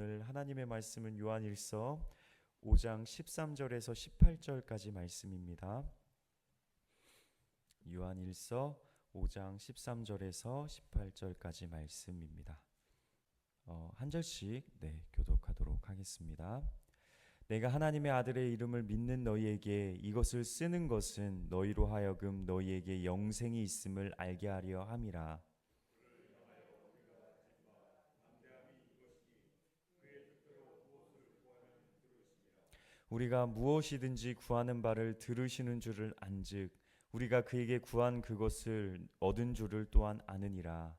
오늘 하나님의 말씀은 요한일서 5장 13절에서 18절까지 말씀입니다. 요한일서 5장 13절에서 18절까지 말씀입니다. 어, 한 절씩 네, 교독하도록 하겠습니다. 내가 하나님의 아들의 이름을 믿는 너희에게 이것을 쓰는 것은 너희로 하여금 너희에게 영생이 있음을 알게 하려 함이라. 우리가 무엇이든지 구하는 바를 들으시는 줄을 안즉 우리가 그에게 구한 그것을 얻은 줄을 또한 아느니라.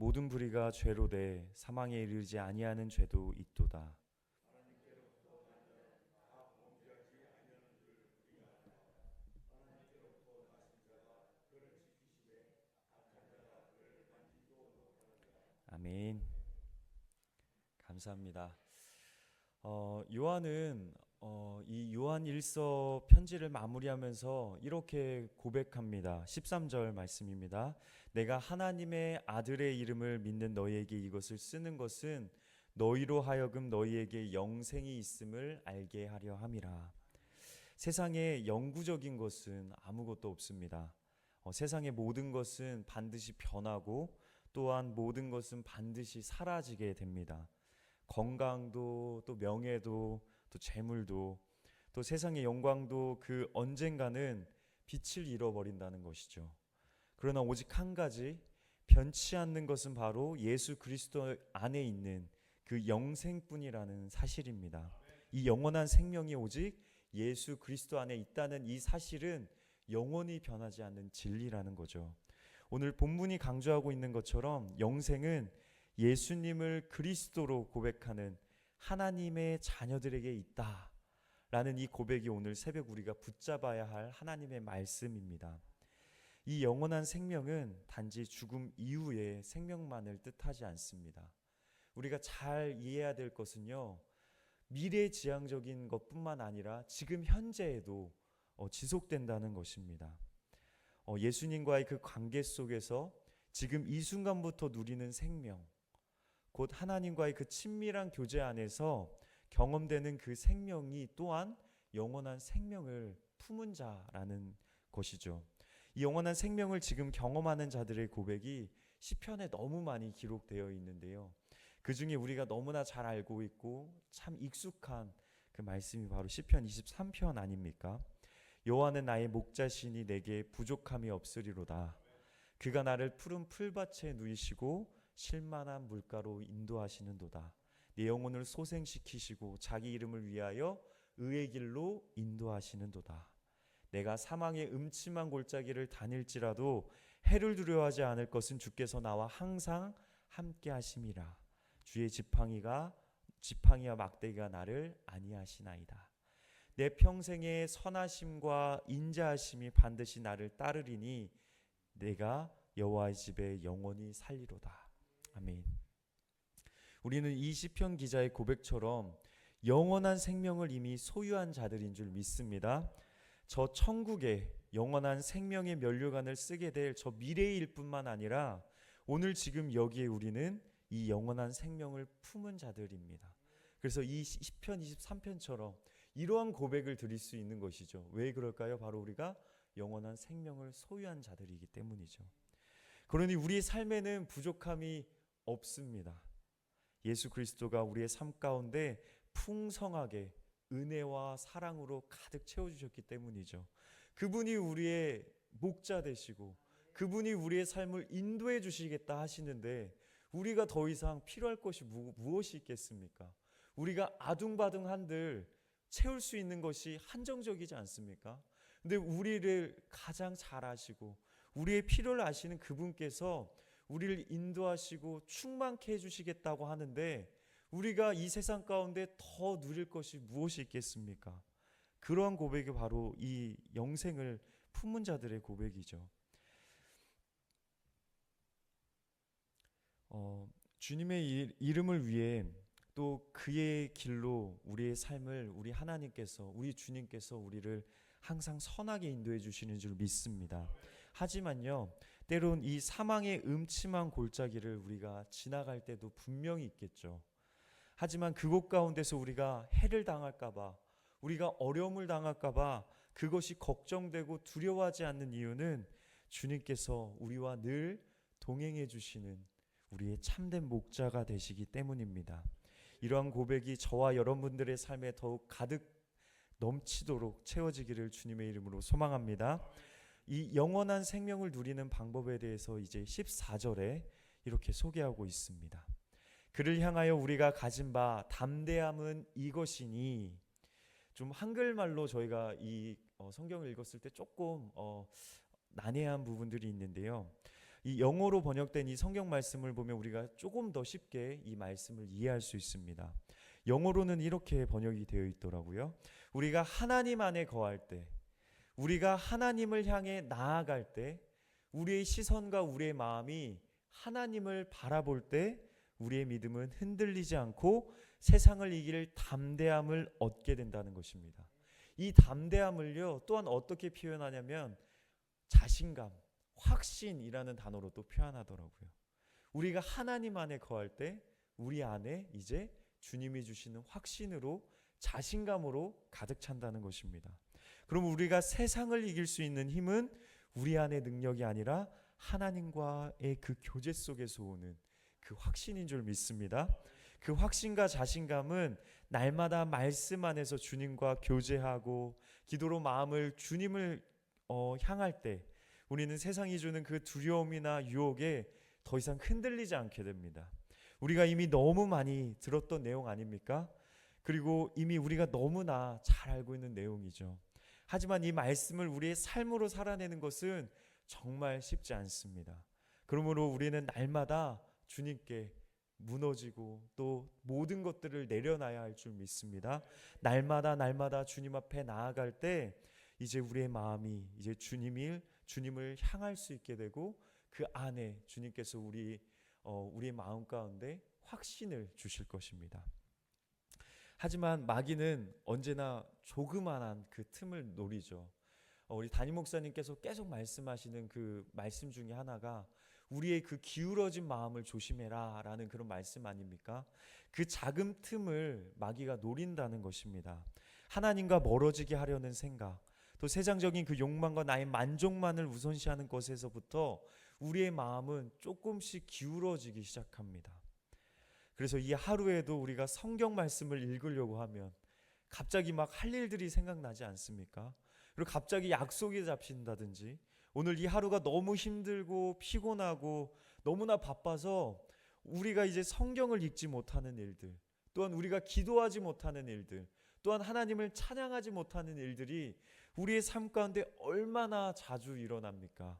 모든 불의가 죄로 돼 사망에 이르지 아니하는 죄도 있도다. 아멘. 감사합니다. 어, 요한은 어, 이 요한 일서 편지를 마무리하면서 이렇게 고백합니다. 13절 말씀입니다. 내가 하나님의 아들의 이름을 믿는 너희에게 이것을 쓰는 것은 너희로 하여금 너희에게 영생이 있음을 알게 하려 함이라. 세상에 영구적인 것은 아무것도 없습니다. 어, 세상의 모든 것은 반드시 변하고 또한 모든 것은 반드시 사라지게 됩니다. 건강도 또 명예도 또 재물도 또 세상의 영광도 그 언젠가는 빛을 잃어버린다는 것이죠. 그러나 오직 한 가지 변치 않는 것은 바로 예수 그리스도 안에 있는 그 영생뿐이라는 사실입니다. 이 영원한 생명이 오직 예수 그리스도 안에 있다는 이 사실은 영원히 변하지 않는 진리라는 거죠. 오늘 본문이 강조하고 있는 것처럼 영생은 예수님을 그리스도로 고백하는 하나님의 자녀들에게 있다. 라는 이 고백이 오늘 새벽 우리가 붙잡아야 할 하나님의 말씀입니다. 이 영원한 생명은 단지 죽음 이후의 생명만을 뜻하지 않습니다. 우리가 잘 이해해야 될 것은요, 미래지향적인 것뿐만 아니라 지금 현재에도 어, 지속된다는 것입니다. 어, 예수님과의 그 관계 속에서 지금 이 순간부터 누리는 생명, 곧 하나님과의 그 친밀한 교제 안에서 경험되는 그 생명이 또한 영원한 생명을 품은 자라는 것이죠. 이 영원한 생명을 지금 경험하는 자들의 고백이 시편에 너무 많이 기록되어 있는데요. 그 중에 우리가 너무나 잘 알고 있고 참 익숙한 그 말씀이 바로 시편 23편 아닙니까? 여호와는 나의 목자시니 내게 부족함이 없으리로다. 그가 나를 푸른 풀밭에 누이시고 실만한 물가로 인도하시는도다. 내 영혼을 소생시키시고 자기 이름을 위하여 의의 길로 인도하시는도다. 내가 사망의 음침한 골짜기를 다닐지라도 해를 두려워하지 않을 것은 주께서 나와 항상 함께 하심이라. 주의 지팡이가 지팡이와 막대기가 나를 아니하시나이다. 내 평생의 선하심과 인자하심이 반드시 나를 따르리니 내가 여호와의 집에 영원히 살리로다. 아멘. 우리는 이 시편 기자의 고백처럼 영원한 생명을 이미 소유한 자들인 줄 믿습니다. 저 천국에 영원한 생명의 면류관을 쓰게 될 저 미래일 뿐만 아니라 오늘 지금 여기에 우리는 이 영원한 생명을 품은 자들입니다. 그래서 이 시편 23편처럼 이러한 고백을 드릴 수 있는 것이죠. 왜 그럴까요? 바로 우리가 영원한 생명을 소유한 자들이기 때문이죠. 그러니 우리의 삶에는 부족함이 없습니다. 예수 그리스도가 우리의 삶 가운데 풍성하게 은혜와 사랑으로 가득 채워주셨기 때문이죠. 그분이 우리의 목자 되시고 그분이 우리의 삶을 인도해 주시겠다 하시는데 우리가 더 이상 필요할 것이 무, 무엇이 있겠습니까? 우리가 아둥바둥한들 채울 수 있는 것이 한정적이지 않습니까? 근데 우리를 가장 잘 아시고 우리의 필요를 아시는 그분께서 우리를 인도하시고 충만케 해주시겠다고 하는데 우리가 이 세상 가운데 더 누릴 것이 무엇이 있겠습니까? 그러한 고백이 바로 이 영생을 품은 자들의 고백이죠. 어, 주님의 일- 이름을 위해 또 그의 길로 우리의 삶을 우리 하나님께서 우리 주님께서 우리를 항상 선하게 인도해 주시는 줄 믿습니다. 하지만요. 때론 이 사망의 음침한 골짜기를 우리가 지나갈 때도 분명히 있겠죠. 하지만 그곳 가운데서 우리가 해를 당할까 봐 우리가 어려움을 당할까 봐 그것이 걱정되고 두려워하지 않는 이유는 주님께서 우리와 늘 동행해 주시는 우리의 참된 목자가 되시기 때문입니다. 이러한 고백이 저와 여러분들의 삶에 더욱 가득 넘치도록 채워지기를 주님의 이름으로 소망합니다. 이 영원한 생명을 누리는 방법에 대해서 이제 14절에 이렇게 소개하고 있습니다. 그를 향하여 우리가 가진 바 담대함은 이것이니 좀 한글말로 저희가 이 어, 성경을 읽었을 때 조금 어, 난해한 부분들이 있는데요. 이 영어로 번역된 이 성경 말씀을 보면 우리가 조금 더 쉽게 이 말씀을 이해할 수 있습니다. 영어로는 이렇게 번역이 되어 있더라고요. 우리가 하나님 안에 거할 때, 우리가 하나님을 향해 나아갈 때, 우리의 시선과 우리의 마음이 하나님을 바라볼 때, 우리의 믿음은 흔들리지 않고 세상을 이길 담대함을 얻게 된다는 것입니다. 이 담대함을요, 또한 어떻게 표현하냐면 자신감, 확신이라는 단어로 또 표현하더라고요. 우리가 하나님 안에 거할 때 우리 안에 이제 주님이 주시는 확신으로 자신감으로 가득 찬다는 것입니다. 그럼 우리가 세상을 이길 수 있는 힘은 우리 안의 능력이 아니라 하나님과의 그 교제 속에서 오는 그 확신인 줄 믿습니다. 그 확신과 자신감은 날마다 말씀 안에서 주님과 교제하고 기도로 마음을 주님을 어, 향할 때 우리는 세상이 주는 그 두려움이나 유혹에 더 이상 흔들리지 않게 됩니다. 우리가 이미 너무 많이 들었던 내용 아닙니까? 그리고 이미 우리가 너무나 잘 알고 있는 내용이죠. 하지만 이 말씀을 우리의 삶으로 살아내는 것은 정말 쉽지 않습니다. 그러므로 우리는 날마다 주님께 무너지고 또 모든 것들을 내려놔야 할 줄 믿습니다. 날마다 날마다 주님 앞에 나아갈 때 이제 우리의 마음이 이제 주님을 주님을 향할 수 있게 되고 그 안에 주님께서 우리 어, 우리의 마음 가운데 확신을 주실 것입니다. 하지만 마귀는 언제나 조그만한 그 틈을 노리죠. 어, 우리 담임 목사님께서 계속 말씀하시는 그 말씀 중에 하나가 우리의 그 기울어진 마음을 조심해라라는 그런 말씀 아닙니까? 그 작은 틈을 마귀가 노린다는 것입니다. 하나님과 멀어지게 하려는 생각, 또 세상적인 그 욕망과 나의 만족만을 우선시하는 것에서부터 우리의 마음은 조금씩 기울어지기 시작합니다. 그래서 이 하루에도 우리가 성경 말씀을 읽으려고 하면 갑자기 막 할 일들이 생각나지 않습니까? 그리고 갑자기 약속이 잡힌다든지 오늘 이 하루가 너무 힘들고 피곤하고 너무나 바빠서 우리가 이제 성경을 읽지 못하는 일들, 또한 우리가 기도하지 못하는 일들, 또한 하나님을 찬양하지 못하는 일들이 우리의 삶 가운데 얼마나 자주 일어납니까?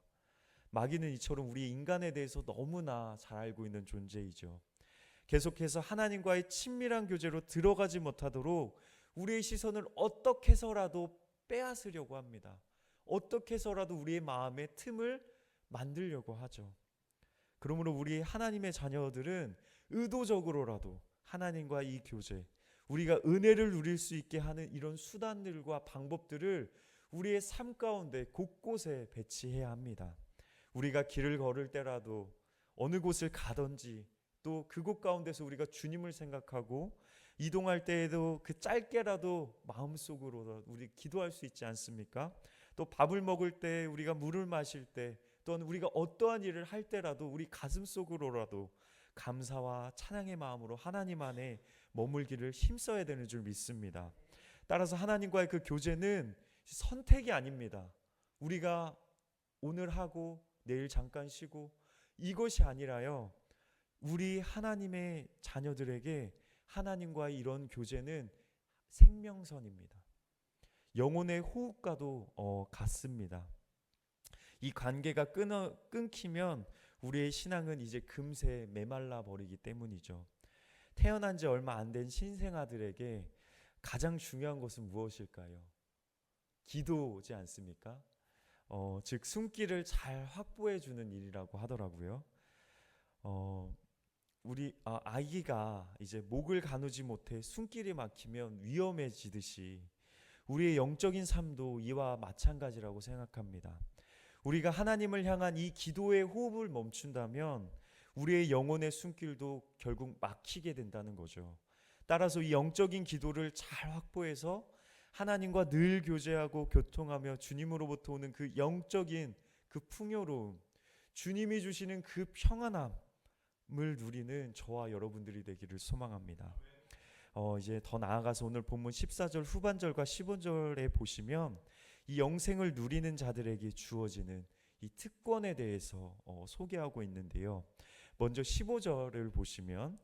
마귀는 이처럼 우리 인간에 대해서 너무나 잘 알고 있는 존재이죠. 계속해서 하나님과의 친밀한 교제로 들어가지 못하도록 우리의 시선을 어떻게 해서라도 빼앗으려고 합니다. 어떻게 해서라도 우리의 마음의 틈을 만들려고 하죠. 그러므로 우리 하나님의 자녀들은 의도적으로라도 하나님과 이 교제, 우리가 은혜를 누릴 수 있게 하는 이런 수단들과 방법들을 우리의 삶 가운데 곳곳에 배치해야 합니다. 우리가 길을 걸을 때라도 어느 곳을 가든지 또 그곳 가운데서 우리가 주님을 생각하고 이동할 때에도 그 짧게라도 마음속으로 우리 기도할 수 있지 않습니까? 또 밥을 먹을 때 우리가 물을 마실 때 또는 우리가 어떠한 일을 할 때라도 우리 가슴 속으로라도 감사와 찬양의 마음으로 하나님 안에 머물기를 힘써야 되는 줄 믿습니다. 따라서 하나님과의 그 교제는 선택이 아닙니다. 우리가 오늘 하고 내일 잠깐 쉬고 이것이 아니라요. 우리 하나님의 자녀들에게 하나님과의 이런 교제는 생명선입니다. 영혼의 호흡과도 어, 같습니다. 이 관계가 끊어, 끊기면 우리의 신앙은 이제 금세 메말라 버리기 때문이죠. 태어난 지 얼마 안 된 신생아들에게 가장 중요한 것은 무엇일까요? 기도지 않습니까? 어, 즉 숨기를 잘 확보해 주는 일이라고 하더라고요. 어, 우리 아, 아기가 이제 목을 가누지 못해 숨길이 막히면 위험해지듯이 우리의 영적인 삶도 이와 마찬가지라고 생각합니다. 우리가 하나님을 향한 이 기도의 호흡을 멈춘다면 우리의 영혼의 숨길도 결국 막히게 된다는 거죠. 따라서 이 영적인 기도를 잘 확보해서 하나님과 늘 교제하고 교통하며 주님으로부터 오는 그 영적인 그 풍요로움, 주님이 주시는 그 평안함을 누리는 저와 여러분들이 되기를 소망합니다. 어, 이제 더 나아가서 오늘 본문 14절 후반절과 15절에 보시면 이 영생을 누리는 자들에게 주어지는 이 특권에 대해서 어, 소개하고 있는데요. 먼저 15절을 보시면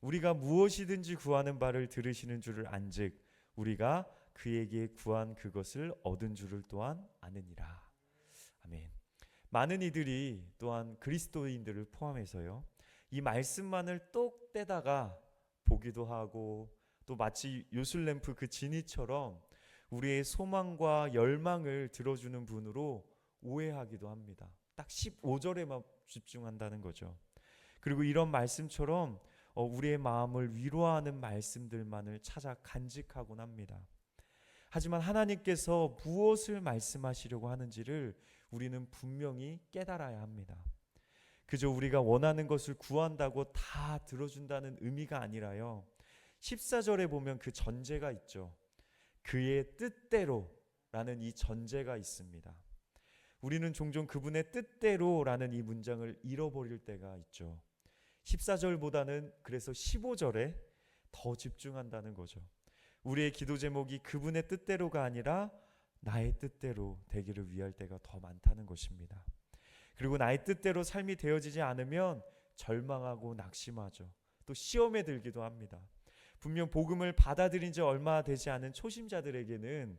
우리가 무엇이든지 구하는 바를 들으시는 줄을 안즉 우리가 그에게 구한 그것을 얻은 줄을 또한 아느니라. 아멘. 많은 이들이 또한 그리스도인들을 포함해서요. 이 말씀만을 똑 떼다가 보기도 하고 또 마치 요술램프 그 진이처럼 우리의 소망과 열망을 들어주는 분으로 오해하기도 합니다. 딱 15절에만 집중한다는 거죠. 그리고 이런 말씀처럼 어, 우리의 마음을 위로하는 말씀들만을 찾아 간직하곤 합니다. 하지만 하나님께서 무엇을 말씀하시려고 하는지를 우리는 분명히 깨달아야 합니다. 그저 우리가 원하는 것을 구한다고 다 들어준다는 의미가 아니라요. 14절에 보면 그 전제가 있죠. 그의 뜻대로 라는 이 전제가 있습니다. 우리는 종종 그분의 뜻대로 라는 이 문장을 잃어버릴 때가 있죠. 14절보다는 그래서 15절에 더 집중한다는 거죠. 우리의 기도 제목이 그분의 뜻대로가 아니라 나의 뜻대로 되기를 위할 때가 더 많다는 것입니다. 그리고 나의 뜻대로 삶이 되어지지 않으면 절망하고 낙심하죠. 또 시험에 들기도 합니다. 분명 복음을 받아들인 지 얼마 되지 않은 초심자들에게는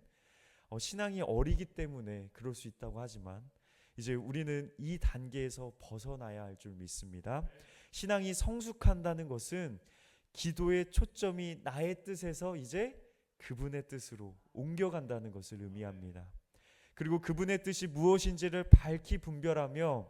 어, 신앙이 어리기 때문에 그럴 수 있다고 하지만 이제 우리는 이 단계에서 벗어나야 할 줄 믿습니다. 신앙이 성숙한다는 것은 기도의 초점이 나의 뜻에서 이제 그분의 뜻으로 옮겨간다는 것을 의미합니다. 그리고 그분의 뜻이 무엇인지를 밝히 분별하며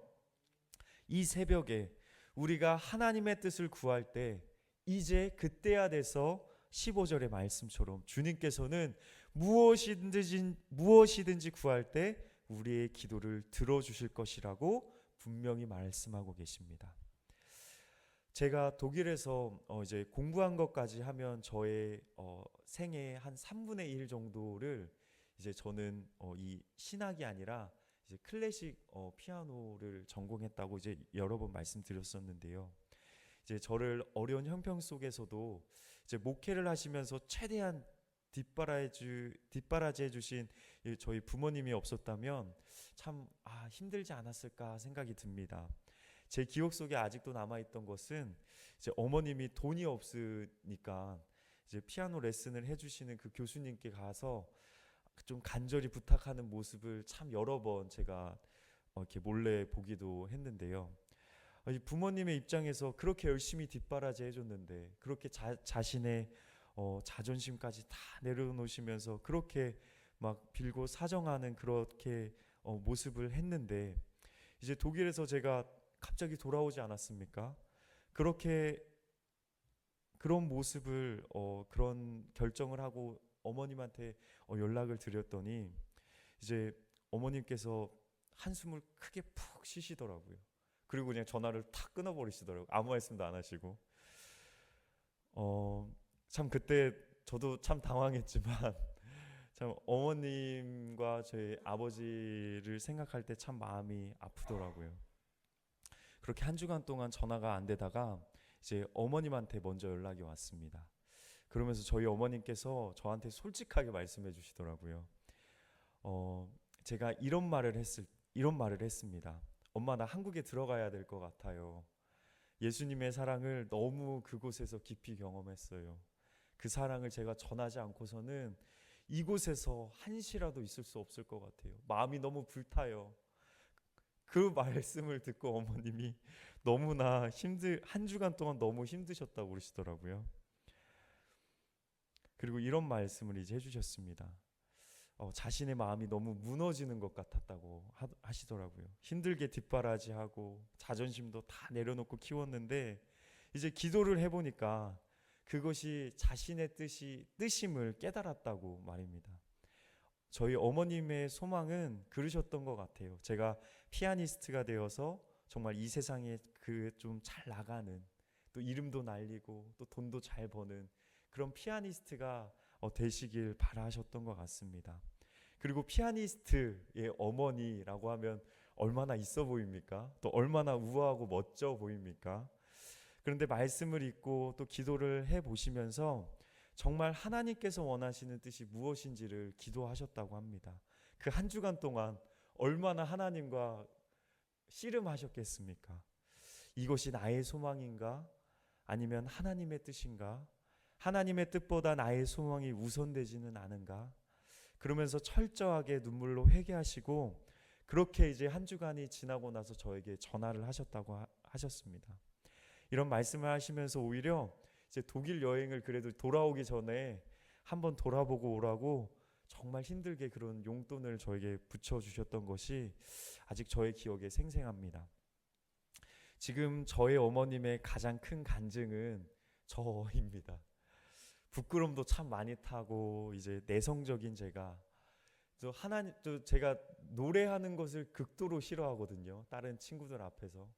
이 새벽에 우리가 하나님의 뜻을 구할 때 이제 그때야 돼서 15절의 말씀처럼 주님께서는 무엇이든지 무엇이든지 구할 때 우리의 기도를 들어 주실 것이라고 분명히 말씀하고 계십니다. 제가 독일에서 어 이제 공부한 것까지 하면 저의 어 생애 한 3분의 1 정도를 이제 저는 어 이 신학이 아니라 이제 클래식 어 피아노를 전공했다고 이제 여러 번 말씀드렸었는데요. 이제 저를 어려운 형편 속에서도 이제 목회를 하시면서 최대한 뒷바라해 주 뒷바라지해 주신 저희 부모님이 없었다면 참 아, 힘들지 않았을까 생각이 듭니다. 제 기억 속에 아직도 남아 있던 것은 이제 어머님이 돈이 없으니까 이제 피아노 레슨을 해주시는 그 교수님께 가서 좀 간절히 부탁하는 모습을 참 여러 번 제가 어, 이렇게 몰래 보기도 했는데요. 어, 이 부모님의 입장에서 그렇게 열심히 뒷바라지 해줬는데 그렇게 자, 자신의 어, 자존심까지 다 내려놓으시면서 그렇게 막 빌고 사정하는 그렇게 어, 모습을 했는데 이제 독일에서 제가 갑자기 돌아오지 않았습니까? 그렇게 그런 모습을 어, 그런 결정을 하고 어머님한테 어, 연락을 드렸더니 이제 어머님께서 한숨을 크게 푹 쉬시더라고요. 그리고 그냥 전화를 탁 끊어버리시더라고요. 아무 말씀도 안 하시고. 어, 참 그때 저도 참 당황했지만 참 어머님과 저희 아버지를 생각할 때 참 마음이 아프더라고요. 그렇게 한 주간 동안 전화가 안 되다가 이제 어머님한테 먼저 연락이 왔습니다. 그러면서 저희 어머님께서 저한테 솔직하게 말씀해 주시더라고요. 어, 제가 이런 말을 했을 이런 말을 했습니다. 엄마 나 한국에 들어가야 될 것 같아요. 예수님의 사랑을 너무 그곳에서 깊이 경험했어요. 그 사랑을 제가 전하지 않고서는 이곳에서 한시라도 있을 수 없을 것 같아요. 마음이 너무 불타요. 그 말씀을 듣고 어머님이 너무나 힘들 한 주간 동안 너무 힘드셨다고 그러시더라고요. 그리고 이런 말씀을 이제 해주셨습니다. 어, 자신의 마음이 너무 무너지는 것 같았다고 하, 하시더라고요. 힘들게 뒷바라지하고 자존심도 다 내려놓고 키웠는데 이제 기도를 해보니까 그것이 자신의 뜻이 뜻임을 깨달았다고 말입니다. 저희 어머님의 소망은 그러셨던 것 같아요. 제가 피아니스트가 되어서 정말 이 세상에 그 좀 잘 나가는 또 이름도 날리고 또 돈도 잘 버는 그런 피아니스트가 어, 되시길 바라셨던 것 같습니다. 그리고 피아니스트의 어머니라고 하면 얼마나 있어 보입니까? 또 얼마나 우아하고 멋져 보입니까? 그런데 말씀을 읽고 또 기도를 해 보시면서 정말 하나님께서 원하시는 뜻이 무엇인지를 기도하셨다고 합니다. 그 한 주간 동안 얼마나 하나님과 씨름하셨겠습니까? 이것이 나의 소망인가? 아니면 하나님의 뜻인가? 하나님의 뜻보다 나의 소망이 우선되지는 않은가? 그러면서 철저하게 눈물로 회개하시고 그렇게 이제 한 주간이 지나고 나서 저에게 전화를 하셨다고 하, 하셨습니다. 이런 말씀을 하시면서 오히려 이제 독일 여행을 그래도 돌아오기 전에 한번 돌아보고 오라고 정말 힘들게 그런 용돈을 저에게 붙여 주셨던 것이 아직 저의 기억에 생생합니다. 지금 저의 어머님의 가장 큰 간증은 저입니다. 부끄럼도 참 많이 타고 이제 내성적인 제가 또 하나님 또 제가 노래하는 것을 극도로 싫어하거든요. 다른 친구들 앞에서.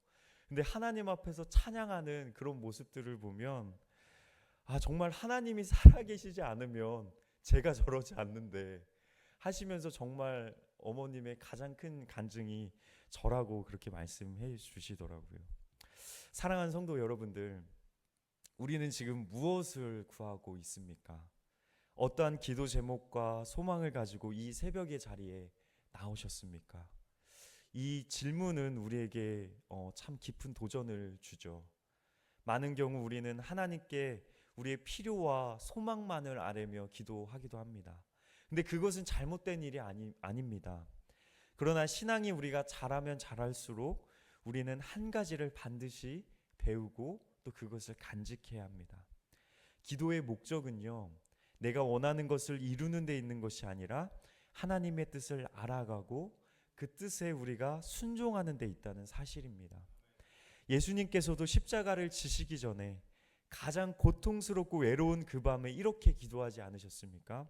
근데 하나님 앞에서 찬양하는 그런 모습들을 보면 아 정말 하나님이 살아계시지 않으면 제가 저러지 않는데 하시면서 정말 어머님의 가장 큰 간증이 저라고 그렇게 말씀해 주시더라고요. 사랑하는 성도 여러분들, 우리는 지금 무엇을 구하고 있습니까? 어떠한 기도 제목과 소망을 가지고 이 새벽의 자리에 나오셨습니까? 이 질문은 우리에게 어, 참 깊은 도전을 주죠. 많은 경우 우리는 하나님께 우리의 필요와 소망만을 아뢰며 기도하기도 합니다. 근데 그것은 잘못된 일이 아니, 아닙니다. 그러나 신앙이 우리가 잘하면 잘할수록 우리는 한 가지를 반드시 배우고 또 그것을 간직해야 합니다. 기도의 목적은요, 내가 원하는 것을 이루는 데 있는 것이 아니라 하나님의 뜻을 알아가고 그 뜻에 우리가 순종하는 데 있다는 사실입니다. 예수님께서도 십자가를 지시기 전에 가장 고통스럽고 외로운 그 밤에 이렇게 기도하지 않으셨습니까?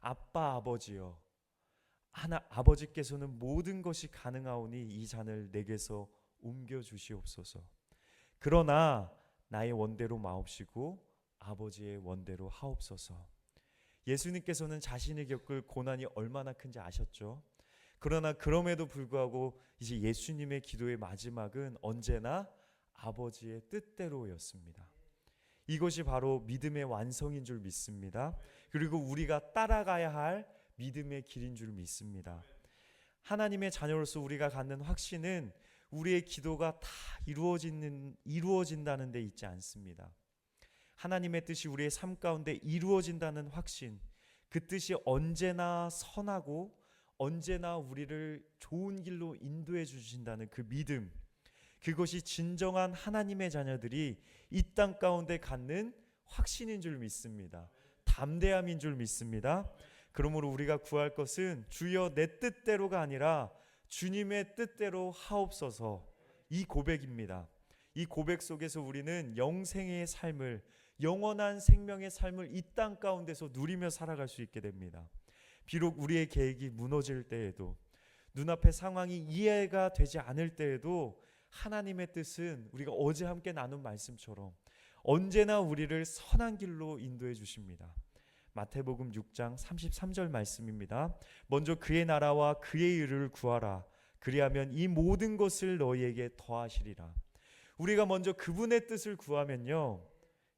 아빠 아버지여 하나 아버지께서는 모든 것이 가능하오니 이 잔을 내게서 옮겨 주시옵소서. 그러나 나의 원대로 마옵시고 아버지의 원대로 하옵소서. 예수님께서는 자신이 겪을 고난이 얼마나 큰지 아셨죠? 그러나 그럼에도 불구하고 이제 예수님의 기도의 마지막은 언제나 아버지의 뜻대로였습니다. 이것이 바로 믿음의 완성인 줄 믿습니다. 그리고 우리가 따라가야 할 믿음의 길인 줄 믿습니다. 하나님의 자녀로서 우리가 갖는 확신은 우리의 기도가 다 이루어지는 이루어진다는 데 있지 않습니다. 하나님의 뜻이 우리의 삶 가운데 이루어진다는 확신, 그 뜻이 언제나 선하고 언제나 우리를 좋은 길로 인도해 주신다는 그 믿음, 그것이 진정한 하나님의 자녀들이 이 땅 가운데 갖는 확신인 줄 믿습니다. 담대함인 줄 믿습니다. 그러므로 우리가 구할 것은 주여 내 뜻대로가 아니라 주님의 뜻대로 하옵소서 이 고백입니다. 이 고백 속에서 우리는 영생의 삶을 영원한 생명의 삶을 이 땅 가운데서 누리며 살아갈 수 있게 됩니다. 비록 우리의 계획이 무너질 때에도 눈앞의 상황이 이해가 되지 않을 때에도 하나님의 뜻은 우리가 어제 함께 나눈 말씀처럼 언제나 우리를 선한 길로 인도해 주십니다. 마태복음 6장 33절 말씀입니다. 먼저 그의 나라와 그의 의를 구하라. 그리하면 이 모든 것을 너희에게 더하시리라. 우리가 먼저 그분의 뜻을 구하면요.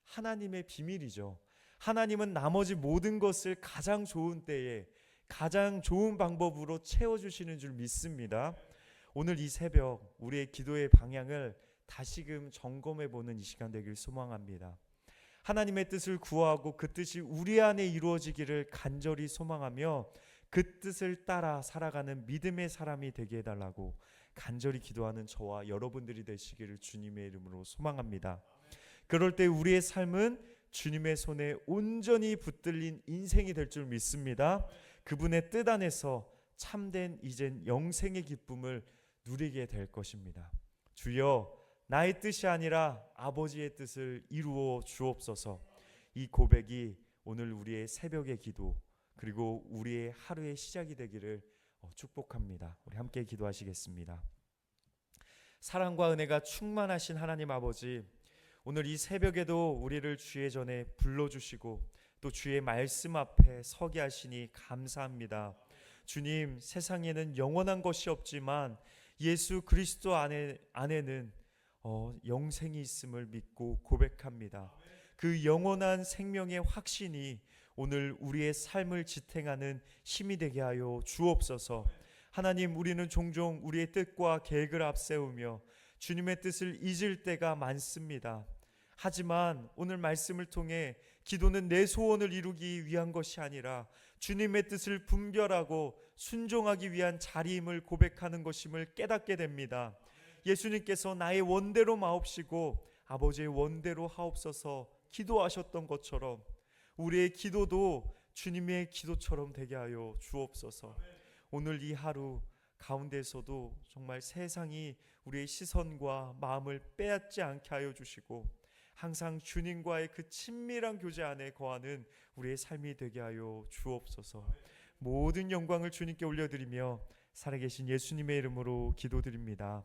하나님의 비밀이죠. 하나님은 나머지 모든 것을 가장 좋은 때에 가장 좋은 방법으로 채워주시는 줄 믿습니다. 오늘 이 새벽 우리의 기도의 방향을 다시금 점검해 보는 이 시간 되길 소망합니다. 하나님의 뜻을 구하고 그 뜻이 우리 안에 이루어지기를 간절히 소망하며 그 뜻을 따라 살아가는 믿음의 사람이 되게 해달라고 간절히 기도하는 저와 여러분들이 되시기를 주님의 이름으로 소망합니다. 그럴 때 우리의 삶은 주님의 손에 온전히 붙들린 인생이 될 줄 믿습니다. 그분의 뜻 안에서 참된 이젠 영생의 기쁨을 누리게 될 것입니다. 주여 나의 뜻이 아니라 아버지의 뜻을 이루어 주옵소서. 이 고백이 오늘 우리의 새벽의 기도 그리고 우리의 하루의 시작이 되기를 어, 축복합니다. 우리 함께 기도하시겠습니다. 사랑과 은혜가 충만하신 하나님 아버지, 오늘 이 새벽에도 우리를 주의 전에 불러주시고 또 주의 말씀 앞에 서게 하시니 감사합니다. 주님, 세상에는 영원한 것이 없지만 예수 그리스도 안에 안에는 어, 영생이 있음을 믿고 고백합니다. 그 영원한 생명의 확신이 오늘 우리의 삶을 지탱하는 힘이 되게 하여 주옵소서. 하나님, 우리는 종종 우리의 뜻과 계획을 앞세우며 주님의 뜻을 잊을 때가 많습니다. 하지만 오늘 말씀을 통해 기도는 내 소원을 이루기 위한 것이 아니라 주님의 뜻을 분별하고 순종하기 위한 자리임을 고백하는 것임을 깨닫게 됩니다. 예수님께서 나의 원대로 마옵시고 아버지의 원대로 하옵소서 기도하셨던 것처럼 우리의 기도도 주님의 기도처럼 되게 하여 주옵소서. 오늘 이 하루 가운데서도 정말 세상이 우리의 시선과 마음을 빼앗지 않게 하여 주시고 항상 주님과의 그 친밀한 교제 안에 거하는 우리의 삶이 되게 하여 주옵소서. 모든 영광을 주님께 올려드리며 살아계신 예수님의 이름으로 기도드립니다.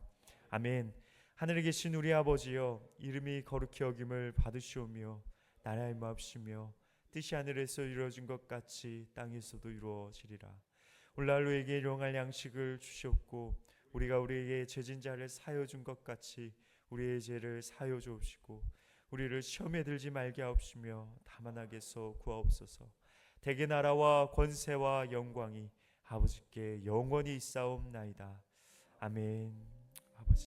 아멘. 하늘에 계신 우리 아버지여 이름이 거룩히 여김을 받으시오며 나라의 마옵시며 뜻이 하늘에서 이루어진 것 같이 땅에서도 이루어지리라. 오늘 우리에게 일용할 양식을 주시옵고 우리가 우리에게 죄진 자를 사여 준 것 같이 우리의 죄를 사여 주옵시고 우리를 시험에 들지 말게 하옵시며 다만 하게서 구하옵소서. 대개 나라와 권세와 영광이 아버지께 영원히 있사옵나이다. 아멘.